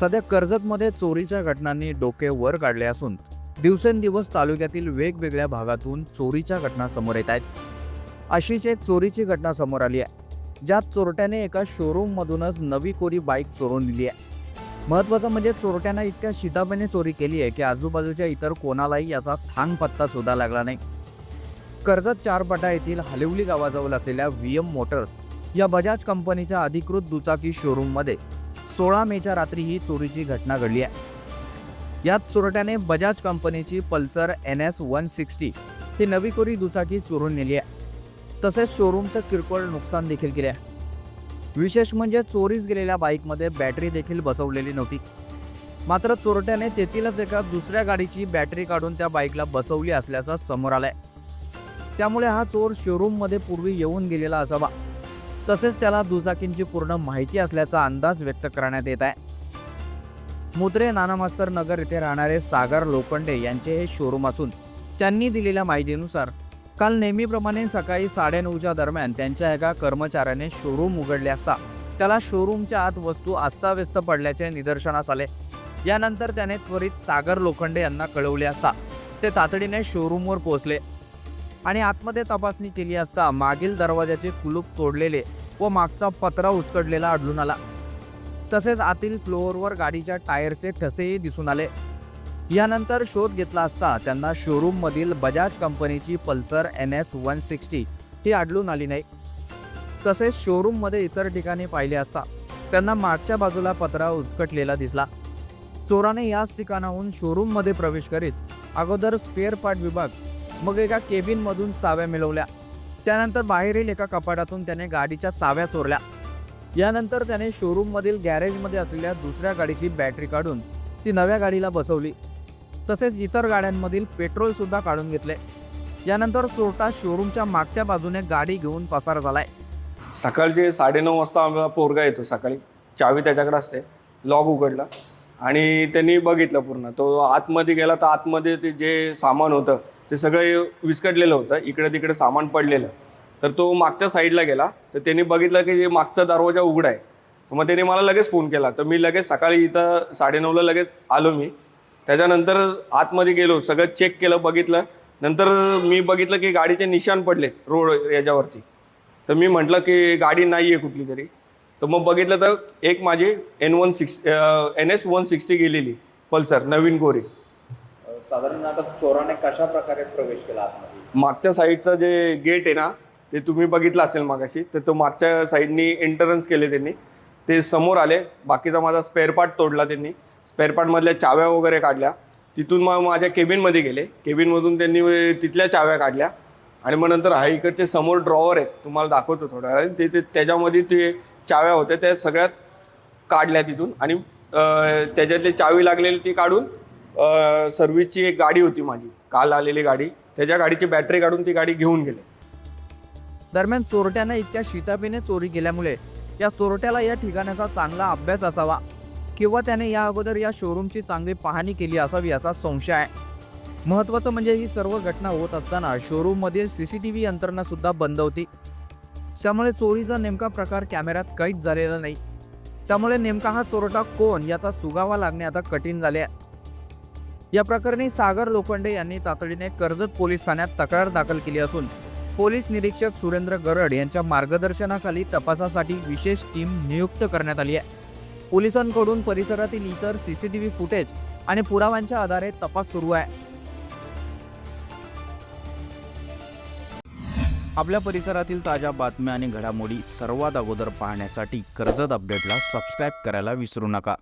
सध्या कर्जतमध्ये चोरीच्या घटनांनी डोके वर काढले असून दिवसेंदिवस तालुक्यातील वेगवेगळ्या भागातून चोरीच्या घटना समोर येत आहेत. अशीच एक चोरीची घटना समोर आली आहे ज्यात चोरट्याने एका शोरूममधूनच नवी कोरी बाईक चोरून दिली आहे. महत्त्वाचं म्हणजे चोरट्यानं इतक्या शितापणे चोरी केली आहे की आजूबाजूच्या इतर कोणालाही याचा थांग पत्ता सुद्धा लागला नाही. कर्जत चारपाटा येथील हलिवली गावाजवळ असलेल्या व्ही एम मोटर्स या बजाज कंपनीच्या अधिकृत दुचाकी शोरूममध्ये सोळा मेच्या रात्री ही चोरीची घटना घडली आहे. यात चोरट्याने बजाज कंपनीची Pulsar N S one sixty ही नवी कोरी दुचाकी चोरून नेली आहे. तसेच शोरूमचं किरकोळ नुकसान देखील केले आहे. विशेष म्हणजे चोरीस गेलेल्या बाईकमध्ये बॅटरी देखील बसवलेली नव्हती. मात्र चोरट्याने तेथीलच एका दुसऱ्या गाडीची बॅटरी काढून त्या बाईकला बसवली असल्याचं समोर आलंय. त्यामुळे हा चोर शोरूममध्ये पूर्वी येऊन गेलेला असावा. तसेच त्याला दुचाकींची पूर्ण माहिती असल्याचा अंदाज व्यक्त करण्यात येत आहे. मुद्रे नानामास्तर नगर येथे राहणारे सागर लोखंडे यांचे हे शोरूम असून त्यांनी दिलेल्या माहितीनुसार काल नेहमीप्रमाणे सकाळी साडेनऊच्या दरम्यान त्यांच्या एका कर्मचाऱ्याने शोरूम उघडले असता त्याला शोरूमच्या आत वस्तू अस्ताव्यस्त पडल्याचे निदर्शनास आले. यानंतर त्याने त्वरित सागर लोखंडे यांना कळवले असता ते तातडीने शोरूमवर पोहोचले. आणि आतमध्ये तपासणी केली असता मागील दरवाजाचे कुलूप तोडलेले व मागचा पत्रा उचकडलेला आढळून आला. तसेच आतील फ्लोअरवर गाडीच्या टायरचे ठसेही दिसून आले. यानंतर शोध घेतला असता त्यांना शोरूममधील बजाज कंपनीची Pulsar N S one sixty ही आढळून आली नाही. तसेच शोरूममध्ये इतर ठिकाणी पाहिले असता त्यांना मागच्या बाजूला पत्रा उचकटलेला दिसला. चोराने याच ठिकाणाहून शोरूममध्ये प्रवेश करीत अगोदर स्पेअर पार्ट विभाग मग एका केबिनमधून चाव्या मिळवल्या. त्यानंतर बाहेरील एका कपाटातून त्याने गाडीच्या चाव्या चोरल्या. यानंतर त्याने शोरूममधील गॅरेजमध्ये असलेल्या दुसऱ्या गाडीची बॅटरी काढून ती नव्या गाडीला बसवली. तसेच इतर गाड्यांमधील पेट्रोलसुद्धा काढून घेतले. यानंतर चोरटा शोरूमच्या मागच्या बाजूने गाडी घेऊन पसार झालाय. सकाळचे साडेनऊ वाजता आम्हाला पोरगा येतो सकाळी. चावी त्याच्याकडे असते. लॉक उघडला आणि त्यांनी बघितलं पूर्ण. तो आतमध्ये गेला तर आतमध्ये ते जे सामान होतं ते सगळं विस्कटलेलं होतं इकडे तिकडे सामान पडलेलं. तर तो मागच्या साईडला गेला तर त्यांनी बघितलं की जे मागचा दरवाजा उघडा आहे. तर मग त्याने मला लगेच फोन केला. तर मी लगेच सकाळी इथं साडेनऊला लगेच आलो मी. त्याच्यानंतर आतमध्ये गेलो सगळं चेक केलं बघितलं. नंतर मी बघितलं की गाडीचे निशाण पडलेत रोड याच्यावरती. तर मी म्हटलं की गाडी नाही आहे कुठली तरी. तर मग बघितलं तर एक माझी N one six N S one sixty गेलेली पल्सर नवीन कोरी. साधारण आता चोराने कशा प्रकारे प्रवेश केला आतमध्ये? मागच्या साईडचं जे गेट आहे ना ते तुम्ही बघितलं असेल मागाशी तर तो मागच्या साईडनी एंटरन्स केले त्यांनी. ते समोर आले बाकीचा माझा स्पेअर पार्ट तोडला त्यांनी. स्पेअर पार्टमधल्या चाव्या वगैरे काढल्या. तिथून मग माझ्या केबिनमध्ये गेले. केबिनमधून त्यांनी तिथल्या चाव्या काढल्या. आणि मग नंतर हा इकडचे समोर ड्रॉवर आहेत तुम्हाला दाखवतो थोड्या वेळाने. ते ते त्याच्यामध्ये ते चाव्या होत्या त्या सगळ्यात काढल्या तिथून. आणि त्याच्यातले त्याच्यातली चावी लागलेली ती काढून सर्व्हिसची एक गाडी होती माझी. काल आलेली गाडी. त्याच्या गाडीची बॅटरी काढून ती गाडी घेऊन गेले. दरम्यान चोरट्यानं इतक्या शितापीने चोरी केल्यामुळे या चोरट्याला या ठिकाणाचा चांगला अभ्यास असावा किंवा त्याने या अगोदर या शोरूमची चांगली पाहणी केली असावी असा संशय आहे. महत्त्वाचं म्हणजे ही सर्व घटना होत असताना शोरूममधील सी सी टी व्ही यंत्रणा सुद्धा बंद होती. त्यामुळे चोरीचा नेमका प्रकार कॅमेऱ्यात काहीच झालेला नाही. त्यामुळे नेमका हा चोरटा कोण याचा सुगावा लागणे आता कठीण झाले आहे. या प्रकरणी सागर लोखंडे यांनी तातडीने कर्जत पोलीस ठाण्यात तक्रार दाखल केली असून पोलीस निरीक्षक सुरेंद्र गरड यांच्या मार्गदर्शनाखाली तपासासाठी विशेष टीम नियुक्त करण्यात आली आहे. पोलिसांकडून परिसरातील इतर C C T V footage आणि पुराव्यांच्या आधारे तपास सुरू आहे. आपल्या परिसरातील ताज्या बातम्या आणि घडामोडी सर्वात अगोदर पाहण्यासाठी कर्जत अपडेटला सबस्क्राईब करायला विसरू नका.